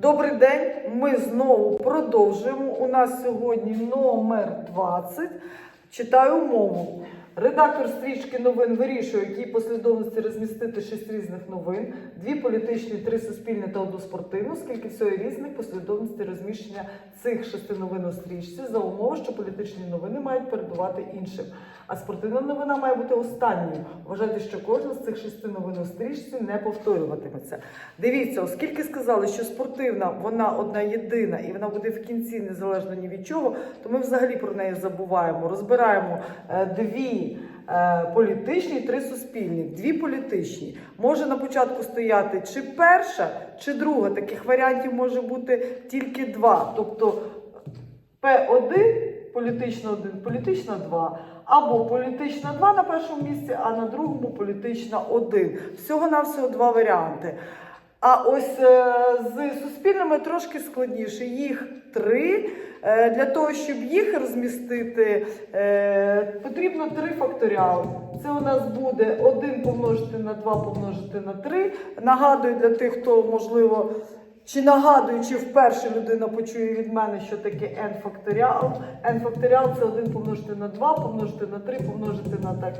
Добрий день. Ми знову продовжуємо. У нас сьогодні номер 20. Читаю мову. Редактор стрічки новин вирішує, в якій послідовності розмістити шість різних новин, дві політичні, три суспільні та одну спортивну, скільки всього різних послідовностей розміщення цих шести новин у стрічці за умови, що політичні новини мають передувати іншим. А спортивна новина має бути останньою. Вважайте, що кожна з цих шести новин у стрічці не повторюватиметься. Дивіться, оскільки сказали, що спортивна вона одна єдина і вона буде в кінці незалежно ні від чого, то ми взагалі про неї забуваємо. Розбираємо е, дві. е, Політичні, три суспільні, дві політичні. Може на початку стояти чи перша, чи друга. Таких варіантів може бути тільки два. Тобто П1, політична 1, політична 2. Або політична 2 на першому місці, а на другому політична 1. Всього-навсього два варіанти. А ось е, з суспільними трошки складніше. Їх три. Е, для того, щоб їх розмістити, е, потрібно три факторіали. Це у нас буде 1 помножити на 2 помножити на 3. Нагадую для тих, хто можливо. Чи нагадую, чи вперше людина почує від мене, що таке n факторіал. n факторіал це 1 помножити на 2, помножити на 3, помножити на так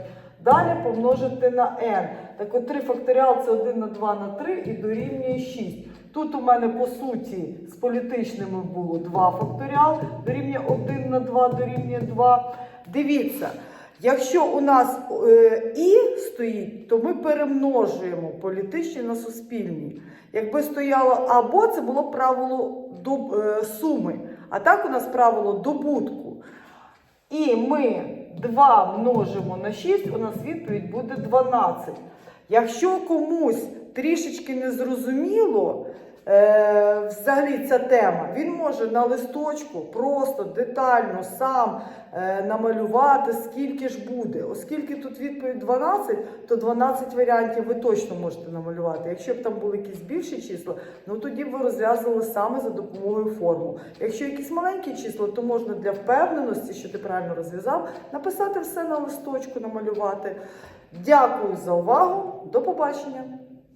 далі, помножити на n. Так от 3 факторіал це 1 на 2 на 3 і дорівнює 6. Тут у мене по суті з політичними було 2 факторіал, дорівнює 1 на 2, дорівнює 2. Дивіться. Якщо у нас е, і стоїть, то ми перемножуємо політичні на суспільні. Якби стояло або це було правило до, е, суми, а так у нас правило добутку. І ми 2 множимо на 6, у нас відповідь буде 12. Якщо комусь трішечки не зрозуміло, е, взагалі ця тема, він може на листочку просто детально сам е, намалювати, скільки ж буде. Оскільки тут відповідь 12, то 12 варіантів ви точно можете намалювати. Якщо б там були якісь більші числа, ну тоді б ви розв'язували саме за допомогою формул. Якщо якісь маленькі числа, то можна для впевненості, що ти правильно розв'язав, написати все на листочку, намалювати. Дякую за увагу. До побачення!